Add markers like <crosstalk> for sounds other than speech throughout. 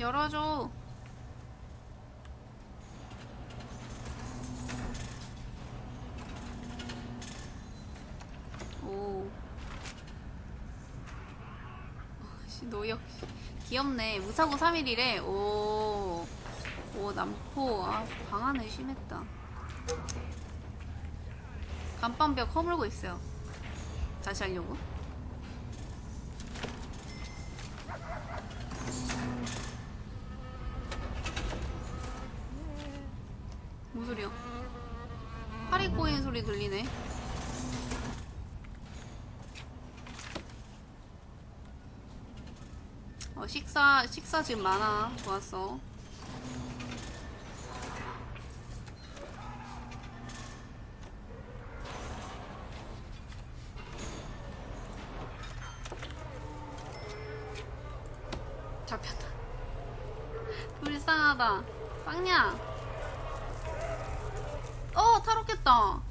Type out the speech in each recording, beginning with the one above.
열어줘. 오. 씨, 노역. 귀엽네. 무사고 3일이래. 오. 오, 남포. 아, 방안을 심했다. 감방벽 허물고 있어요. 다시 하려고? 소리야? 파리 꼬인 소리 들리네. 어, 식사, 식사 지금 많아. 좋았어. 잡혔다. 불쌍하다. 빵냐? 어, 탈옥했다.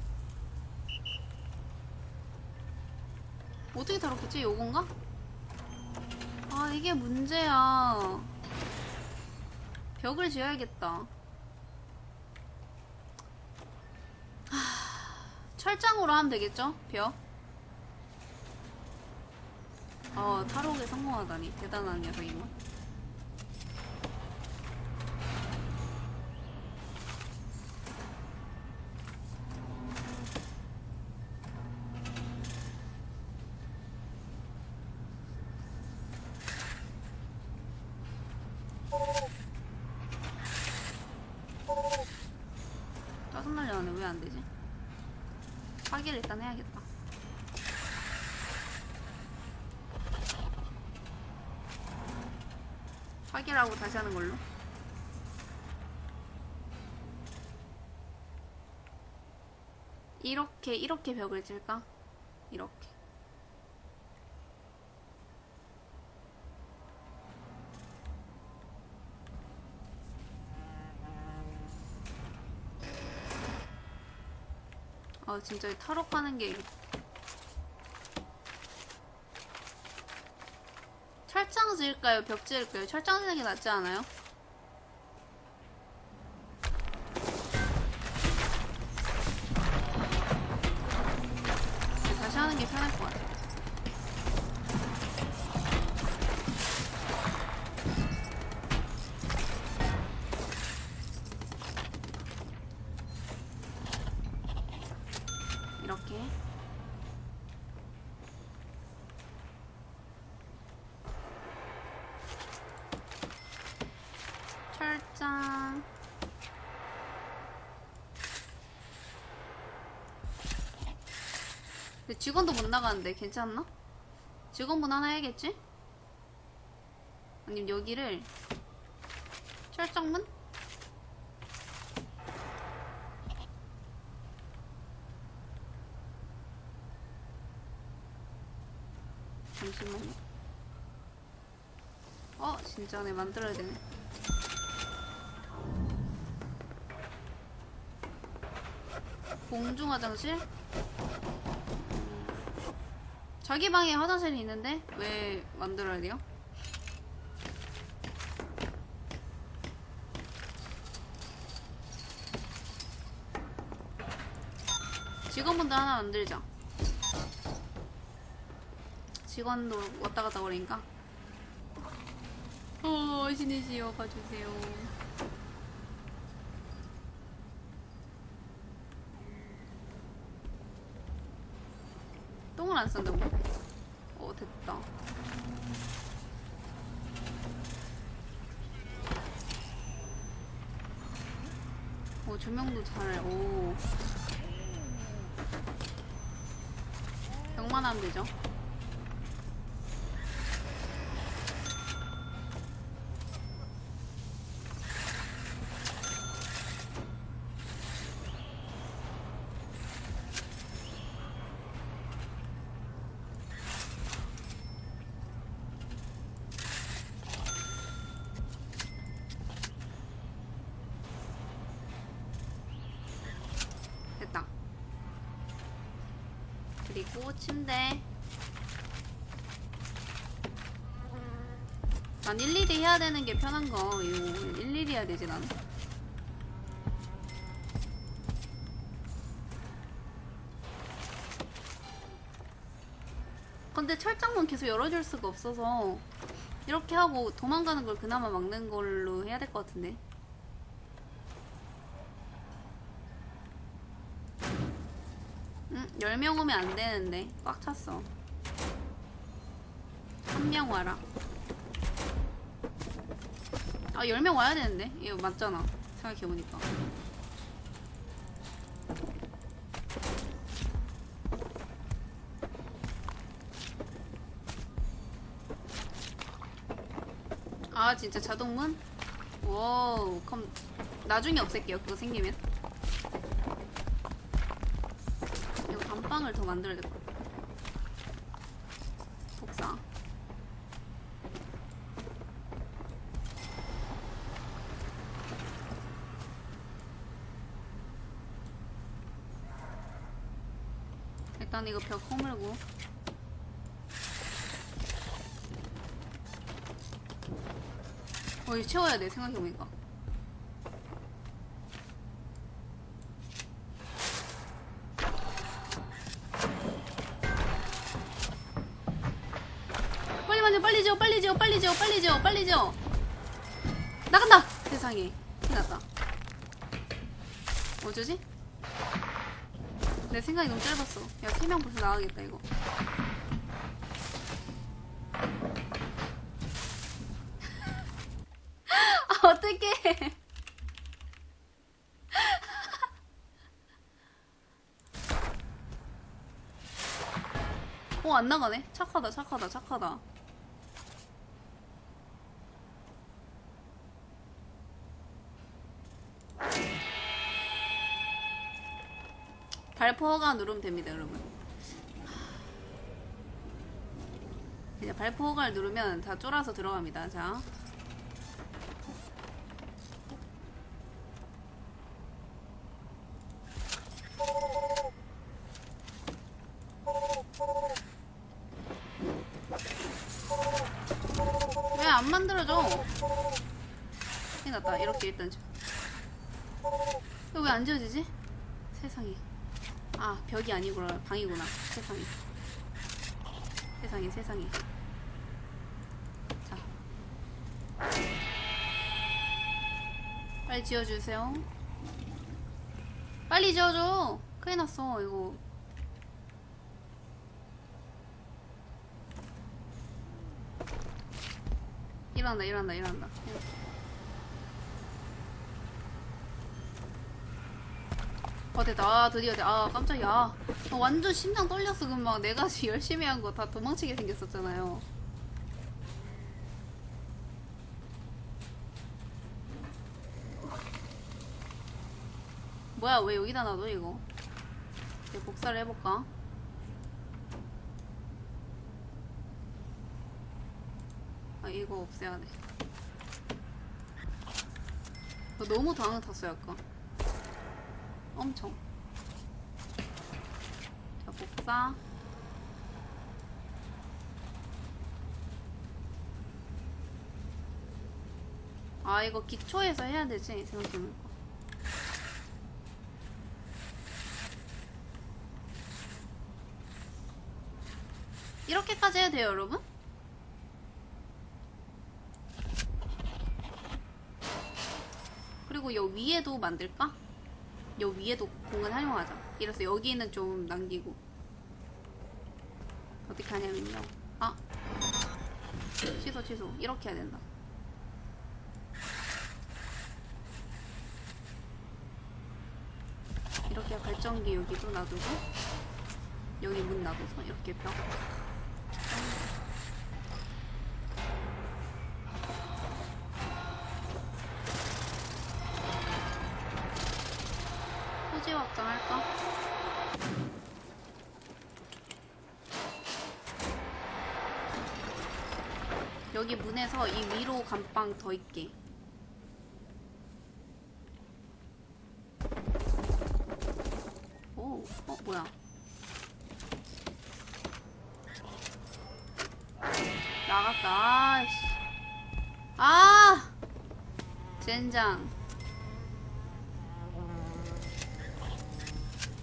어떻게 탈옥했지? 요건가? 아, 이게 문제야. 벽을 지어야겠다. 하, 철장으로 하면 되겠죠? 벽. 어, 탈옥에 성공하다니. 대단한 녀석이군. 짜증나려 하네. 왜 안 되지? 파기를 일단 해야겠다. 하는 걸로. 이렇게, 이렇게 벽을 칠까? 이렇게. 아, 진짜 이 탈옥하는 게. 철장 지을까요? 벽 지을까요? 철장 지는 게 낫지 않아요? 다시 하는 게 편할 것 같아. 이렇게. 철장. 근데 직원도 못 나가는데 괜찮나? 직원분 하나 해야겠지? 아니면 여기를 철장문? 잠시만요. 어, 진짜네. 만들어야 되네. 공중 화장실? 음, 자기 방에 화장실이 있는데 왜 만들어야 돼요? 직원분들 하나 만들자. 직원도 왔다 갔다 거리니까. 어, 신이시여 가주세요. 똥을 안 싼다고? 어, 됐다. 오, 조명도 잘, 오. 벽만 하면 되죠. 됐다. 그리고 침대. 난 일일이 해야 되는 게 편한 거. 이거 일일이 해야 되지 나는. 근데 철장문 계속 열어줄 수가 없어서 이렇게 하고 도망가는 걸 그나마 막는 걸로 해야 될 것 같은데 10명 오면 안 되는데 꽉 찼어. 한 명 와라. 아 10명 와야 되는데? 이거 맞잖아. 생각해보니까. 아 진짜 자동문? 와우 그럼 나중에 없앨게요 그거 생기면 감빵을 더 만들어야 될 것 같아. 복사. 일단 이거 벽 허물고. 어 이거 채워야 돼 생각해보니까 지워 나간다 세상에. 끝났다. 어쩌지? 내 생각이 너무 짧았어. 야세명 벌써 나가겠다 이거. <laughs> 아 어떡해. <laughs> 어 안 나가네? 착하다 착하다 착하다 발포 허가 누르면 됩니다 여러분 이제 발포 허가를 누르면 다 쫄아서 들어갑니다 자 왜 안 만들어져? 큰일 났다. 이렇게 일단 좀. 이거 왜안 지워지지? 세상에. 아, 벽이 아니구나. 방이구나. 세상에. 세상에, 세상에. 자. 빨리 지워주세요. 빨리 지워줘. 큰일 났어, 이거. 일어난다, 일어난다, 일어난다. 어, 됐다. 아, 드디어, 됐다. 아, 깜짝이야. 아, 완전 심장 떨렸어. 막 내가 <laughs> 열심히 한 거 다 도망치게 생겼었잖아요. 뭐야, 왜 여기다 놔둬, 이거? 이제 복사를 해볼까? 아, 이거 없애야 돼. 어, 너무 당황 탔어, 약간. 엄청. 자, 복사. 아, 이거 기초에서 해야 되지, 생각해보니까. 이렇게까지 해야 돼요, 여러분? 그리고 여 위에도 만들까? 여 위에도 공간 활용하자. 이래서 여기는 좀 남기고. 어떻게 하냐면요. 아. 취소, 취소. 이렇게 해야 된다. 이렇게 발전기 여기도 놔두고, 여기 문 놔둬서 이렇게 벽. 문에서 이 위로 감방 더 있게. 오, 어, 뭐야. 나갔다. 아이씨. 아! 젠장.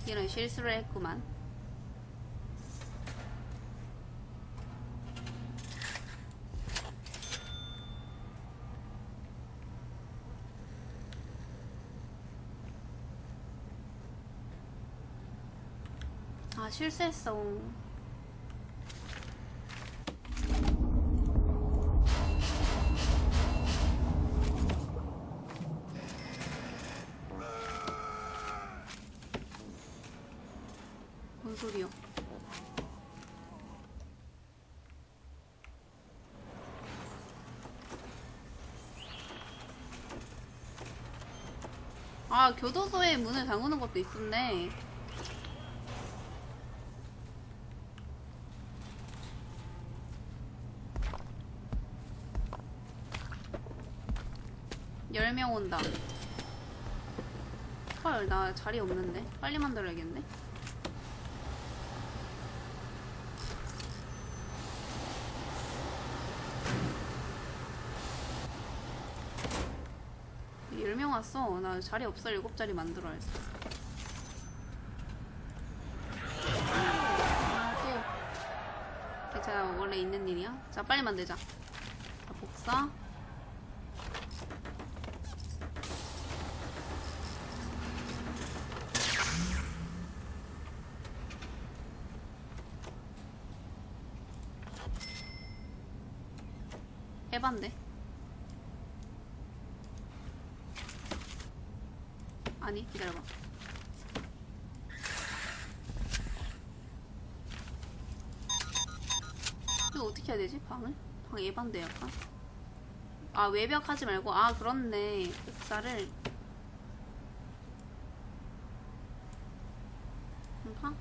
이런 실수를 했구만. 실수했어. 뭔 소리요? 아, 교도소에 문을 잠그는 것도 있었네. 열 명 온다. 헐, 나 자리 없는데. 빨리 만들어야겠네. 열명 왔어. 나 자리 없어. 일곱 자리 만들어야지. 아, 또. 괜찮아. 원래 있는 일이야. 자, 빨리 만들자. 자, 복사. 해반데. 아니, 기다려봐. 이거 어떻게 해야 되지? 방을? 방 예반데 약간. 아, 외벽 하지 말고. 아, 그렇네. 옥사를. 방?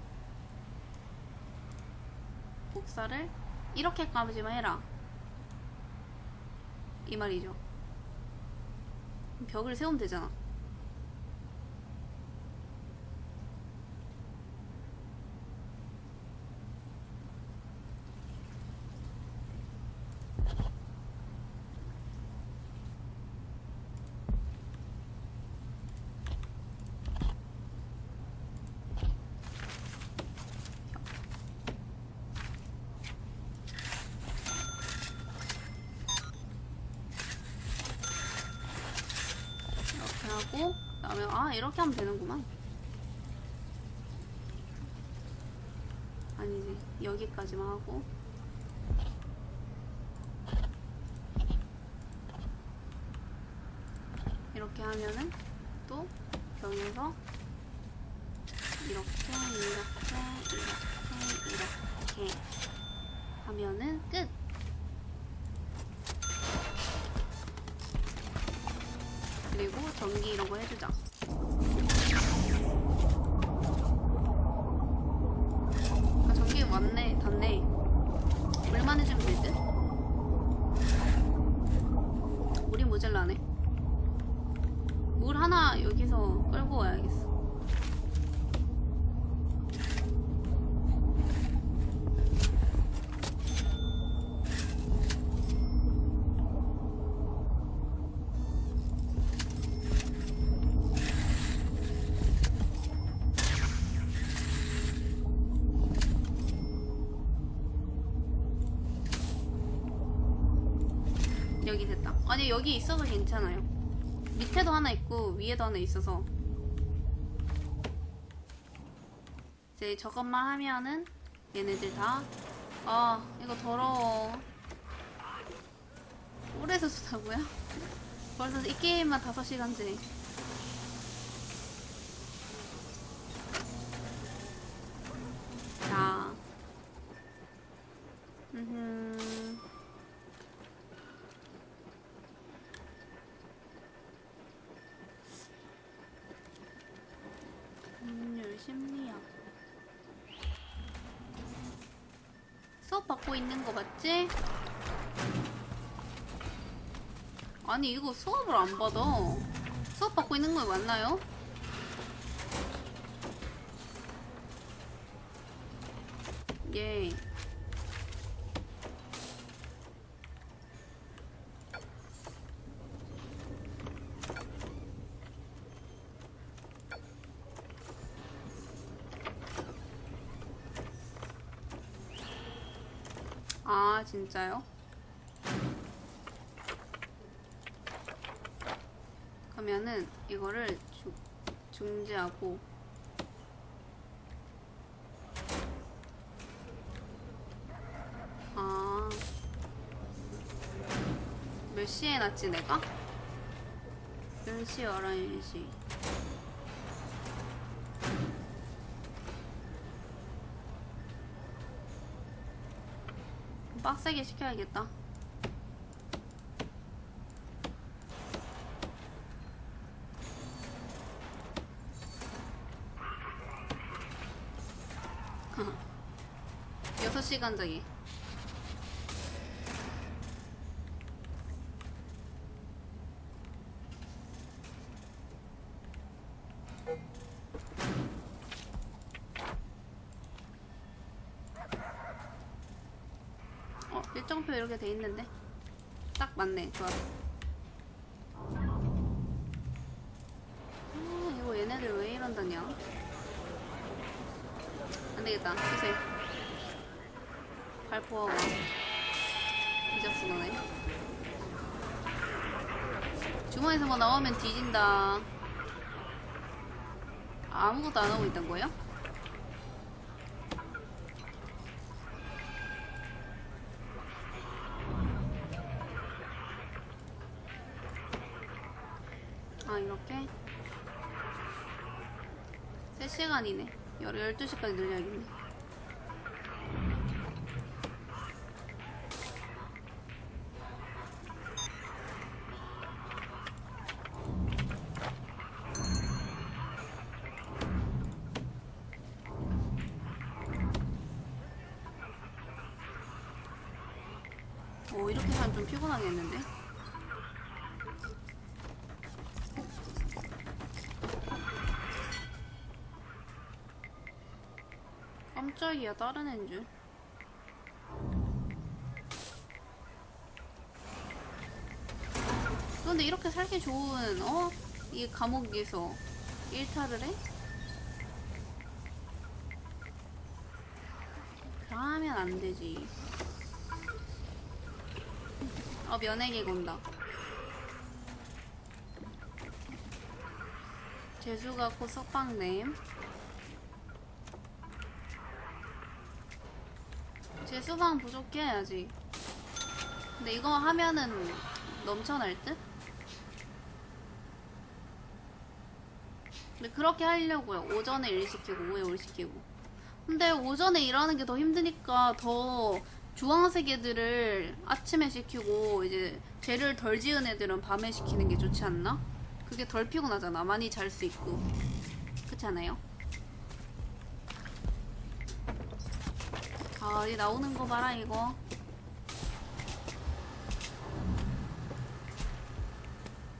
복사를 이렇게 까지만 해라. 이 말이죠. 벽을 세우면 되잖아. 이렇게 하고 그다음에 아 이렇게 하면 되는구만. 아니지 여기까지만 하고 이렇게 하면은 또 여기서 이렇게 이렇게 이렇게 이렇게 하면은 끝. 그리고 전기 이런 거 해주자. 아, 전기 왔네, 닿네. 물만 해주면 될 듯? 물이 모자라네. 여기서 끌고 와야겠어. 여기 됐다. 아니 여기 있어서 괜찮아요. 밑에도 하나 있고 위에도 하나 있어서 이제 저것만 하면은 얘네들 다 아 이거 더러워. 오래서 좋다고요? 벌써 이 게임만 5시간째. 자. 음. 법률 심리학 수업 받고 있는 거 맞지? 아니 이거 수업을 안 받아 수업 받고 있는 거 맞나요? 예 아, 진짜요? 그러면은 이거를 주, 중지하고 아. 몇 시에 났지 내가? 10시, 11시. 빡세게 시켜야겠다. <laughs> 여섯 시간 자기. 돼 있는데. 딱 맞네. 좋아. 아, 이거 얘네들 왜 이런다냐? 안 되겠다. 주세요. 발포하고. 이자스 너네. 주머니에서 뭐 나오면 뒤진다. 아무것도 안 하고 있던 거예요? 아 이렇게 3 시간이네 12시까지 늘려야겠네 오 이렇게 하면 좀 피곤하겠는데? 깜짝이야 다른 애인 줄 근데 이렇게 살기 좋은 어? 이 감옥에서 일탈을 해? 그러면 안 되지 어 면회기 온다 재수가 곧 석방냄 제 수방 부족해 아직 근데 이거 하면은 넘쳐날 듯? 근데 그렇게 하려고요 오전에 일 시키고 오후에 일 시키고 근데 오전에 일하는 게 더 힘드니까 더 주황색 애들을 아침에 시키고 이제 죄를 덜 지은 애들은 밤에 시키는 게 좋지 않나? 그게 덜 피곤하잖아 많이 잘 수 있고 그렇지 않아요? 아, 이 나오는 거 봐라, 이거.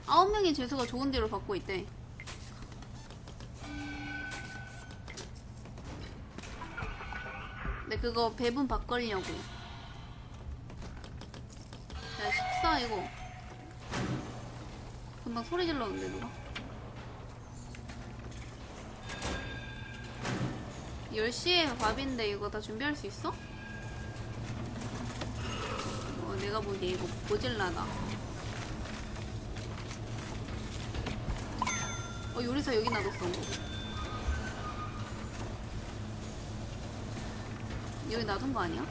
아홉 명의 재수가 좋은 대로 받고 있대. 근데 그거 배분 바꾸려고. 야, 식사, 이거. 금방 소리 질렀는데, 누가? 10시에 밥인데 이거 다 준비할 수 있어? 어, 내가 보기에 이거 모질라다. 어, 요리사 여기 놔뒀어. 여기 놔둔 거 아니야?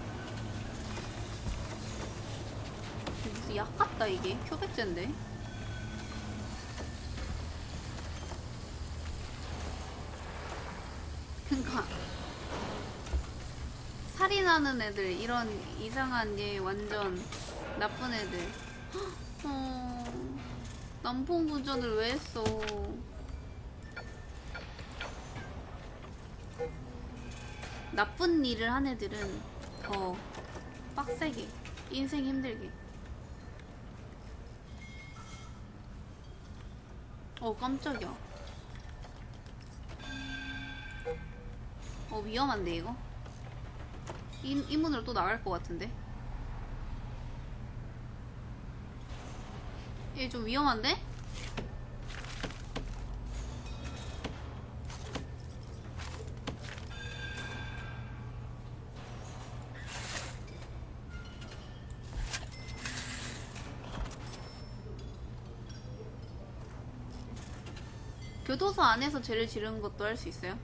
무슨 약 같다, 이게. 큐백제인데. 그니까. 살인하는 애들 이런 이상한 얘 완전 나쁜 애들. 어, 남풍 부전을 왜 했어? 나쁜 일을 한 애들은 더 빡세게 인생 힘들게. 어 깜짝이야. 어 위험한데 이거 이, 이 문으로 또 나갈 것 같은데 얘 좀 위험한데? 교도소 안에서 죄를 지른 것도 할 수 있어요?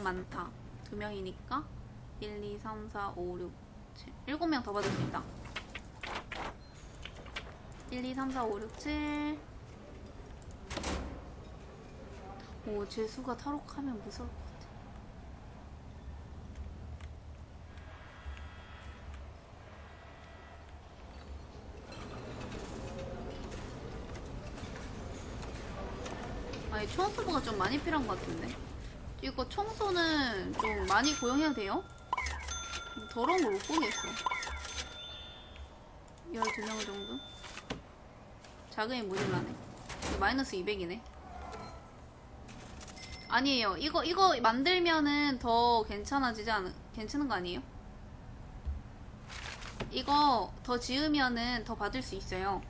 어, 방 많다. 두 명이니까 1, 2, 3, 4, 5, 6, 7. 일곱 명더 받을 수 있다. 1, 2, 3, 4, 5, 6, 7. 오, 재수가 탈옥하면 무서울 것 같아. 아니, 청소부가 좀 많이 필요한 것 같은데. 이거 청소는 좀 많이 고용해야 돼요? 더러운 걸 못 보겠어. 12명 정도? 자금이 모자라네. 이거 마이너스 200이네. 아니에요. 이거, 이거 만들면은 더 괜찮아지지 않, 괜찮은 거 아니에요? 이거 더 지으면은 더 받을 수 있어요.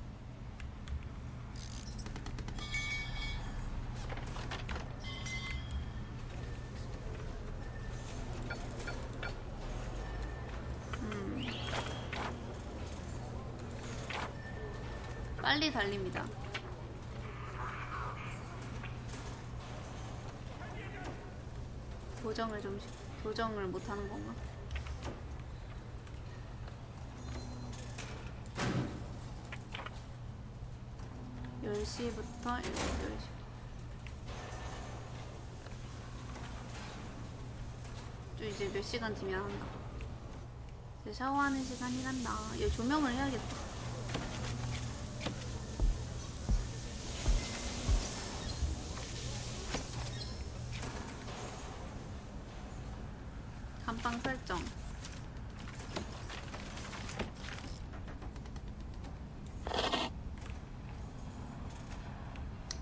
빨리 달립니다. 교정을 좀 시- 교정을 못 하는 건가? 열시부터 7시. 또 이제 몇 시간 뒤면 한다. 이제 샤워하는 시간이란다. 얘 조명을 해야겠다. 감방 설정.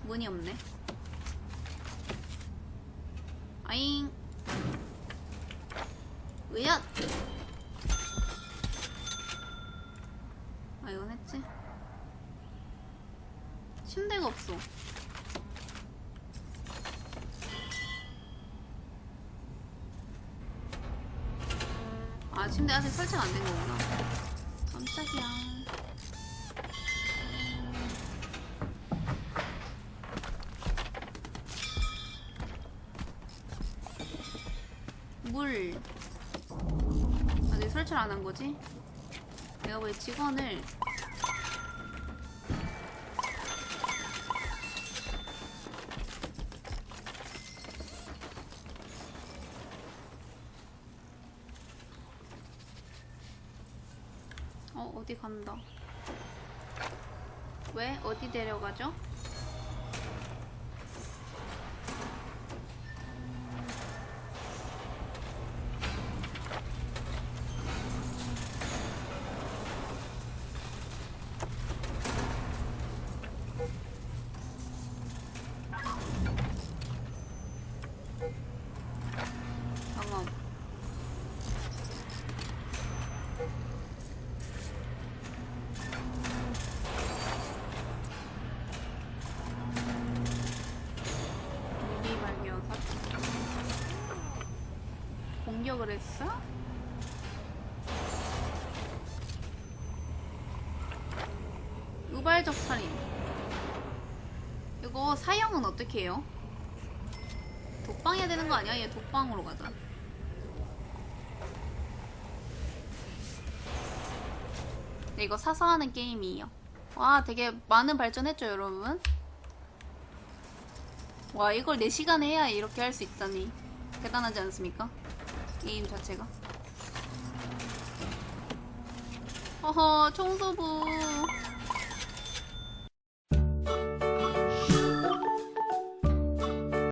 문이 없네. 아잉. 으얏! 아, 이건 했지? 침대가 없어. 아, 침대 아직 설치가 안 된 거구나. 깜짝이야. 안한 거지? 내가 왜 직원을 어, 어디 간다. 왜? 어디 데려가죠? 공격을 했어? 우발적 살인. 이거 사형은 어떻게 해요? 독방 해야 되는 거 아니야? 얘 독방으로 가자. 네, 이거 사서 하는 게임이에요. 와, 되게 많은 발전했죠, 여러분? 와, 이걸 4시간에 해야 이렇게 할 수 있다니. 대단하지 않습니까? 게임 자체가. 어허, 청소부.